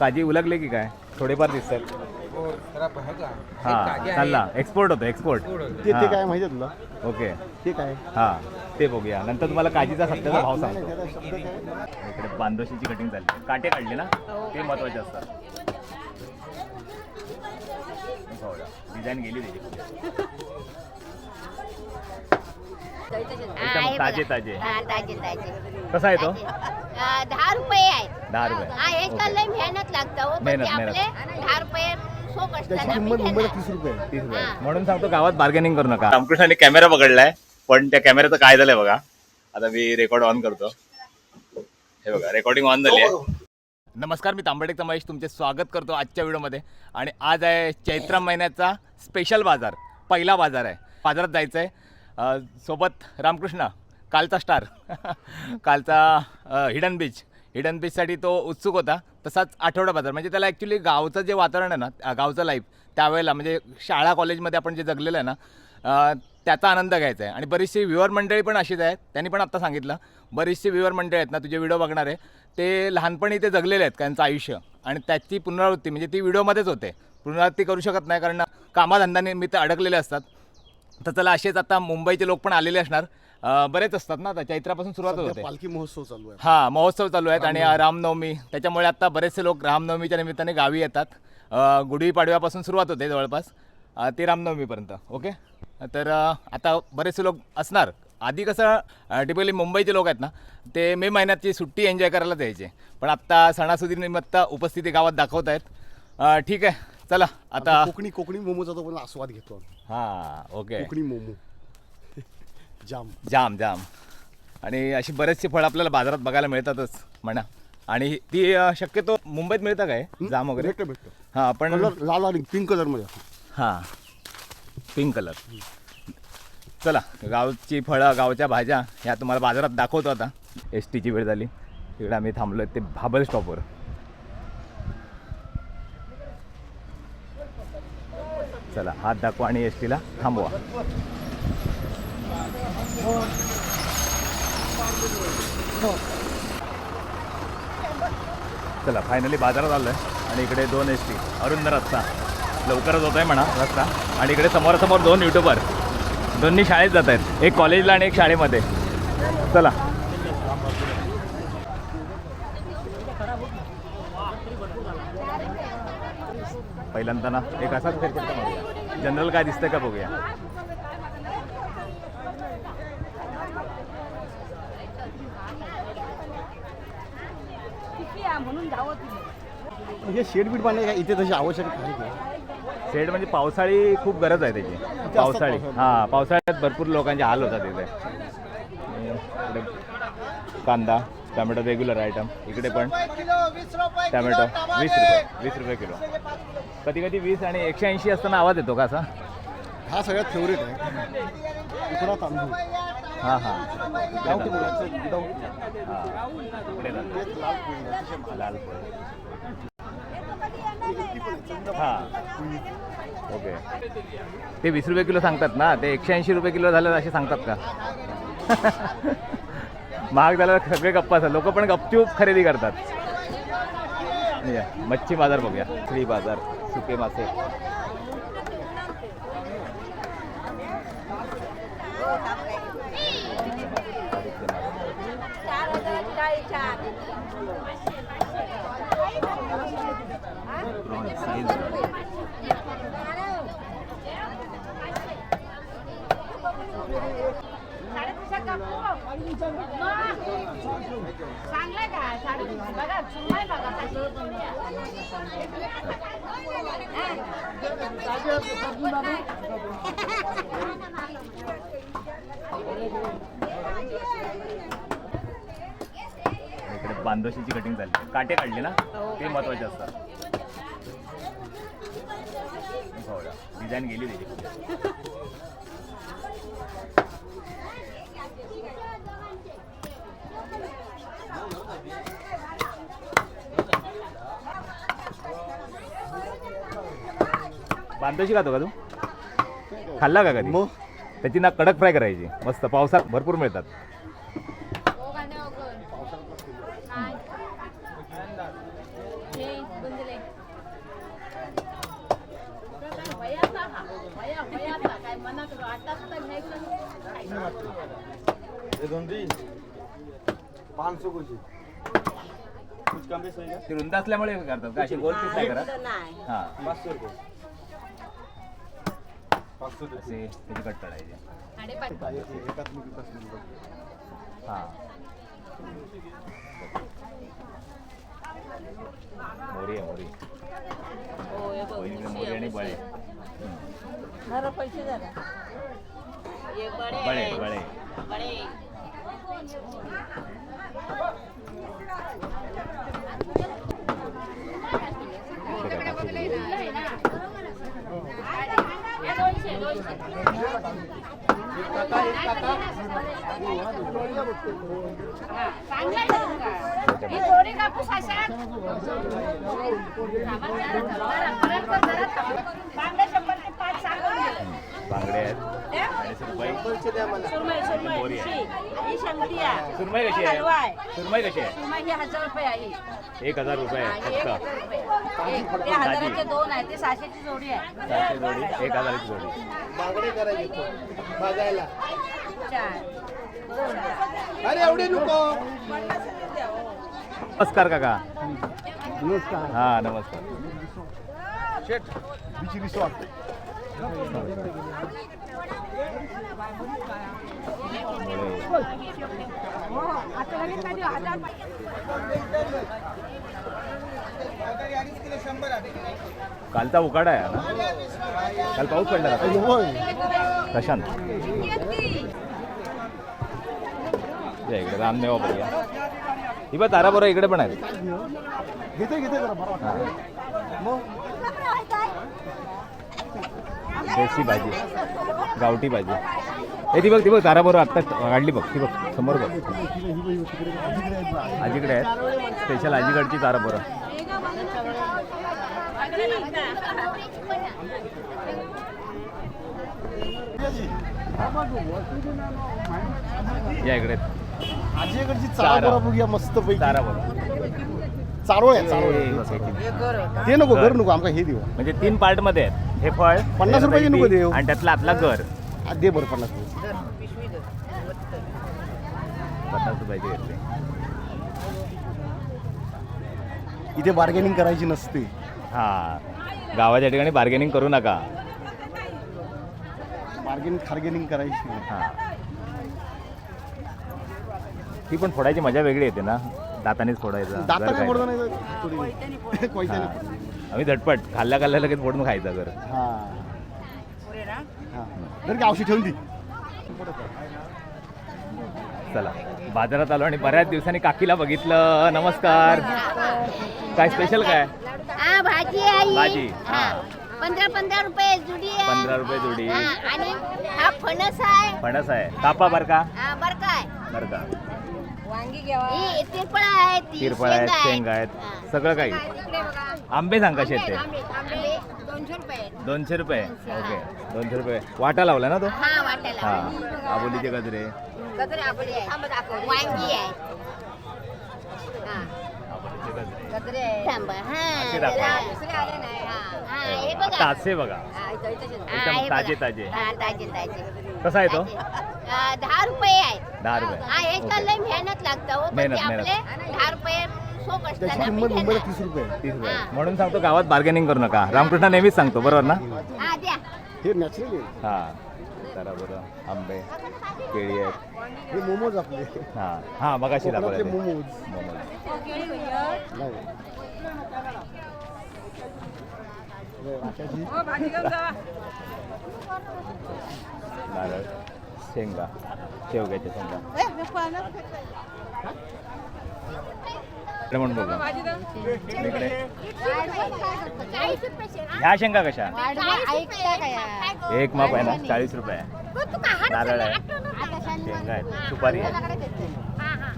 काजी उलगले की काय? थोडेफार दिसतात. हो आहे हा चालला. एक्सपोर्ट होतो एक्सपोर्ट ते ते काय माहिती आहे तुला? ओके. ते काय? हा ते बघूया. नंतर तुम्हाला काजीचा सत्याचा भाव सांगतो. इकडे बांदोशीची कटिंग झाली. काटे काढले ना? ते महत्त्वाचे असतात. डिझाईन गेली त्याची. एकदम ताजे ताजे. हा ताजे ताजे. कसा आहे तो? दहा रुपये आहेत दहा रुपये लय मेहनत लागतं हो पण मेहनत, ते मेहनत. आपले दहा रुपये सो त्याची किंमत मुंबईला तीस रुपये आहे. तीस रुपये. हा. म्हणून सांगतो गावात बार्गेनिंग करू नका. रामकृष्णाने कॅमेरा पकडलाय पण त्या कॅमेऱ्याचं काय झालंय बघा. आता मी रेकॉर्ड ऑन करतो. हे बघा रेकॉर्डिंग ऑन झाली आहे. नमस्कार मी तांबडेक महेश. तुमचे स्वागत करतो आजच्या व्हिडिओमध्ये. आणि आज आहे चैत्र महिन्याचा स्पेशल बाजार पहिला बाजार आहे. बाजारात जायचं आहे अ, सोबत रामकृष्ण कालचा स्टार कालचा हिडन बीच हिडन बीचसाठी तो उत्सुक होता. तसाच आठवडा बाजार. म्हणजे त्याला ॲक्च्युली गावचं जे वातावरण आहे ना गावचं लाईफ त्यावेळेला म्हणजे शाळा कॉलेजमध्ये आपण जे जगलेलं आहे ना त्याचा आनंद घ्यायचा आहे. आणि बरीचशी व्ह्युअर मंडळी पण अशीच आहेत. त्यांनी पण आत्ता सांगितलं. बरीचशी व्ह्युअर मंडळी आहेत ना तुझे व्हिडिओ बघणार आहे. ते लहानपणी ते जगलेले आहेत त्यांचं आयुष्य. आणि त्याची पुनरावृत्ती म्हणजे ती व्हिडिओमध्येच होते. पुनरावृत्ती करू शकत नाही कारण कामाधंद्यानिमित्त अडकलेले असतात. तर चला असेच आता मुंबईचे लोक पण आलेले असणार. अ, बरेच असतात ना आता चैत्रापासून सुरुवात सध्या होते. पालखी महोत्सव चालू आहे. हां महोत्सव चालू आहेत आणि रामनवमी. त्याच्यामुळे आता बरेचसे लोक रामनवमीच्या निमित्ताने गावी येतात. अ, गुढीपाडव्यापासून सुरुवात होते जवळपास. अ, ते रामनवमीपर्यंत ओके? तर अ, आता बरेचसे लोक असणार. आधी कसं टिपिकली मुंबईचे लोक आहेत ना ते मे महिन्याची सुट्टी एन्जॉय करायला यायचे. पण आत्ता सणासुदीनिमित्त उपस्थिती गावात दाखवत आहेत. अ, ठीक आहे चला आता कोकणी कोकणी मोमोचा तो पण आस्वाद घेतो आम्ही. हां ओके. कोकणी मोमो. जाम. जाम जाम. आणि अशी बरेचशी फळं आपल्याला बाजारात बघायला मिळतातच म्हणा. आणि ती अ, शक्यतो मुंबईत मिळतं काय? जाम वगैरे? भेटतो भेटतो. हां पण कलर लाल आणि पिंक कलरमध्ये असतो. हां. Pink colour. चला गावची फळं गावच्या भाज्या ह्या तुम्हाला बाजारात दाखवतो आता. एस टीची वेळ झाली. तिकडे आम्ही थांबलो ते भाबल स्टॉपवर चला हात दाखवा आणि एस टीला थांबवा. चला फायनली बाजारात आलो आहे आणि इकडे दोन एस टी अरुंद रस्ता लवकरच होत आहे म्हणा रस्ता. आणि इकडे समोरासमोर दोन युट्यूबर दोन्ही शाळेत जात आहेत. एक कॉलेजला आणि एक शाळेमध्ये. चला. पहिल्यांदा ना एक असाच फेरफटका जनरल काय दिसतंय का बघूया. हे शेड बीट बांधणे इथे तशी आवश्यकता आहे का? शेड म्हणजे पावसाळी खूप गरज आहे त्याची. पावसाळी. हां पावसाळ्यात भरपूर लोकांचे हाल होतात आणि इकडे कांदा टमॅटो रेग्युलर आयटम इकडे पण टमॅटो वीस रुपये वीस रुपये किलो. कधी कधी वीस आणि एकशे ऐंशी असताना आवाज येतो का असा? हा सगळ्यात फेवरेट आहे. तांदूळ. हां हां. गावठी मुलाचं हां. इकडे लाल. हां. ओके. ते वीस रुपये किलो सांगतात ना ते एकशे ऐंशी रुपये किलो झालं असे सांगतात का? महाग झाल्यावर सगळे गप्पा असतात. लोक पण गपचूप खरेदी करतात. या, मच्छी बाजार बघूया. श्री बाजार सुके मासे Prawn size. चांगलं का साडे बघा सुंदर बघा इकडे बांधोशीची कटिंग झाली. काटे काढले ना? ते महत्त्वाचे असतात. डिझाईन गेली त्याची बांदोशी खातो का तू? खाल्ला का कधी? मग? त्याची ना कडक फ्राय करायची. मस्त पावसात भरपूर मिळतात हे ये दोन दी पाच सौ कुछ कुछ कम बेस होएगा ती रुंद असल्यामुळे हे करतात का? अशी गोल पीस नाही करत? हा. पाच सौ रुपये. पाच सौ असे त्याची कट मंडळ. हा. मोरी आहे मोरी. वहिनीकडे मोरी आणि बळे. बळे बळे ही दोरी कापूस अशा बांगडे आहेत. आणि सुरमई. मोरी आहे. ही कशी आहे? सुरमई कशी आहे? सुरमई ही हजार रुपये आहे. एक हजार रुपये फक्त. ते हजाराचे दोन आहे ते सहाशेची जोडी आहे. जोडी एक हजाराची जोडी. बागडे करायचे तो, भाजायला. चार. दोन अरे एवढे नको. नमस्कार काका. नमस्कार. हा नमस्कार. Sheth beach resort. कालचा उकाडा आहे ना? काल पाऊस पडला का? प्रशांत. या इकडे रामदेवा बघूया. ही बघ तारा बरोबर इकडे पण आहेत. घेते घेते. मग? देशी भाजी. गावठी भाजी. हे ती बघ ती बघ तारा बरोबर आत्ता काढली बघ ती बघ समोर बघ. आजीकडे आहेत. स्पेशल आजीकडची तारा बरोबर. या इकडे. चारा. चारा. बघूया मस्त पैकी तारा चारोळ आहे चारोळ. ते. नको घर. नको आमका हे देऊ. म्हणजे तीन पार्टमध्ये आहेत. हे फळ पन्नास रुपयाचे नको देऊ. आणि त्यातला आतला घर दे बरं पन्नास रुपये. पन्नास रुपयाचे घेतले इथे बार्गेनिंग करायची नसते हा गावाच्या ठिकाणी बार्गेनिंग करू नका बार्गेनिंग खार्गेनिंग करायची नाही. हा ती पण फोडायची मजा वेगळी येते ना दातानेच फोडायचं दाता जर काय काय पडतो तर. नाही थोडी कोयत्याने. आम्ही झटपट. खाल्ल्या खाल्ल्या लगेच फोडून खायचं घर हा. हा. जर का औषध ठेवून दी. चला. बाजारात आलो आणि बऱ्याच दिवसांनी काकीला बघितलं. नमस्कार. काय स्पेशल काय? हा भाजी आहे भाजी, हा. हा. पंधरा पंधरा रुपये जुडी आहे. पंधरा रुपये जोडी. हा, आणि हा फणस आहे. फणस आहे. कापा बर का? हा, बर काय बर का. वांगी घ्यावा. ही तिरपळ आहे ती तिरफळ आहेत शेंगा आहेत. हा. सगळं काही. इकडे बघा. आंबे सांग कसे आहेत ते. आंबे आंबे दोनशे रुपये आहेत. दोनशे रुपये. ओके. दोनशे रुपये. वाटा लावला ना तो? हा वाटायला हा. आबोलीचे गजरे. गजरे आपली आहे वांगी आहे. हा. आबोलीचे गजरे. गजरे आहे थांबा. हा, असे दाखवा. जरा. दुसरे आले नाही. हा, हा, हे बघा. तासे बघा. हा, इथं-. हा, एकदम हे बघा. ताजे ताजे. हा, ताजे ताजे. कसा आहे तो? ताजे. दहा रुपये आहे. दहा रुपये. हा ओके. तर लय मेहनत लागतं हो पण मेहनत, आपले दहा रुपये त्याची किंमत आम्ही मुंबईला देणार. तीस रुपये. आहे. तीस रुपये. हा. म्हणून सांगतो गावात बार्गेनिंग करू नका. रामकृष्ण नेहमीच सांगतो बरोबर ना? हा द्या. हे नॅचरल आहे. हा. आंबे केळी आहेत. हे मोमोज आपले. हा. हा मग अशी कोकणातले दाखवले मोमोज. नाही. हे आकाशी नारळ. शेंगा शेवग्याच्या शेंगा म्हणून बघू इकडे. ह्या शेंगा कशा. एक माप आहे ना चाळीस रुपये आहे हो, नारळ आहे. शेंगा आहेत सुपारी आहे हा, हा.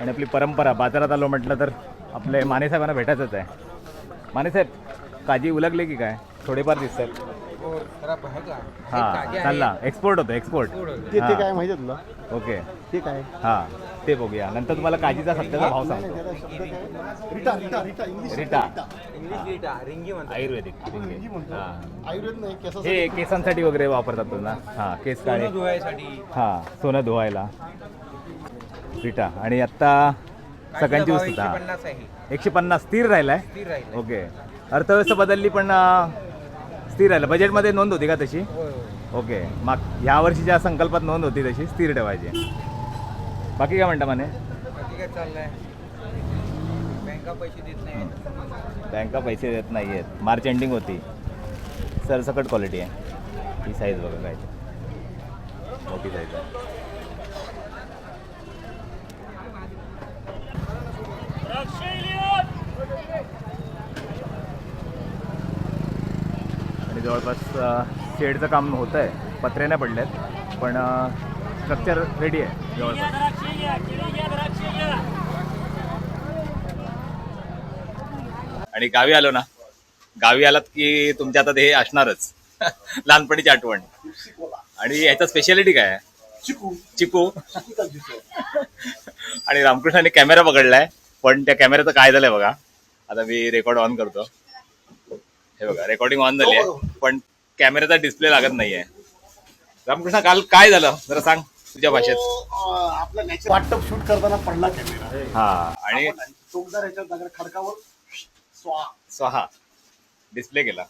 आणि आपली परंपरा बाजारात आलो म्हटलं तर आपले माने साहेबांना भेटायचंच आहे. माने साहेब काजी उलगले की काय? थोडेफार दिसतात. है का हा चालला एक्सपोर्ट होतो एक्सपोर्ट ते ते काय माहिती आहे तुला? ओके. ते काय? हा ते बघूया. नंतर तुम्हाला काजीचा सध्याचा भाव सांगतो. त्याचा शब्द काय? रिटा रिटा रिटा इंग्लिश रिटा. इंग्लिश रिटा रिंगी म्हणतात. आयुर्वेदिक रिंगी म्हणतो हा. आयुर्वेद नाही हे केसासाठी वगैरे वापरतात ना हा केस काळे सोनं धुवायसाठी. हा सोनं धुवायला. रिटा. आणि आता सगळ्यांची वस्तू. एकशे हा. पन्नास आहे. एकशे पन्नास स्थिर राहिलाय. स्थिर राहील ओके. अर्थव्यवस्था बदलली पण अं, स्थिर राहिलं. बजेटमध्ये नोंद होती का तशी? ओके मग ह्या वर्षीच्या संकल्पात नोंद होती तशी स्थिर ठेवायची. बाकी काय म्हणता म्हणे बँका पैसे देत नाही बँका पैसे देत नाही आहेत मार्च एंडिंग होती. सरसकट क्वालिटी आहे. ही साईज बघा काय. मोठी साईज आहे. जवळपास शेडचं काम होतं आहे पत्रे नाही पडलेत. पण स्ट्रक्चर रेडी आहे. जवळपास. आणि गावी आलो ना. गावी आलात की तुमच्या आता हे असणारच. लहानपणीची आठवण. आणि ह्याचा स्पेशालिटी काय आहे? चिकू. चिकू. आहे आणि रामकृष्णाने कॅमेरा पकडलाय. पण त्या कॅमेऱ्याचं काय झालंय बघा. आता मी रेकॉर्ड ऑन करतो. हे बघा रेकॉर्डिंग ऑन झाली आहे. पण कॅमेऱ्याचा डिस्प्ले लागत नाहीये. रामकृष्ण काल काय झालं? जरा सांग तुझ्या भाषेत. आपला नॅचरल वाटप शूट करताना पडला कॅमेरा हा आणि टोकदार याच्या जागा खडकावर स्वा स्वहा. डिस्प्ले केला.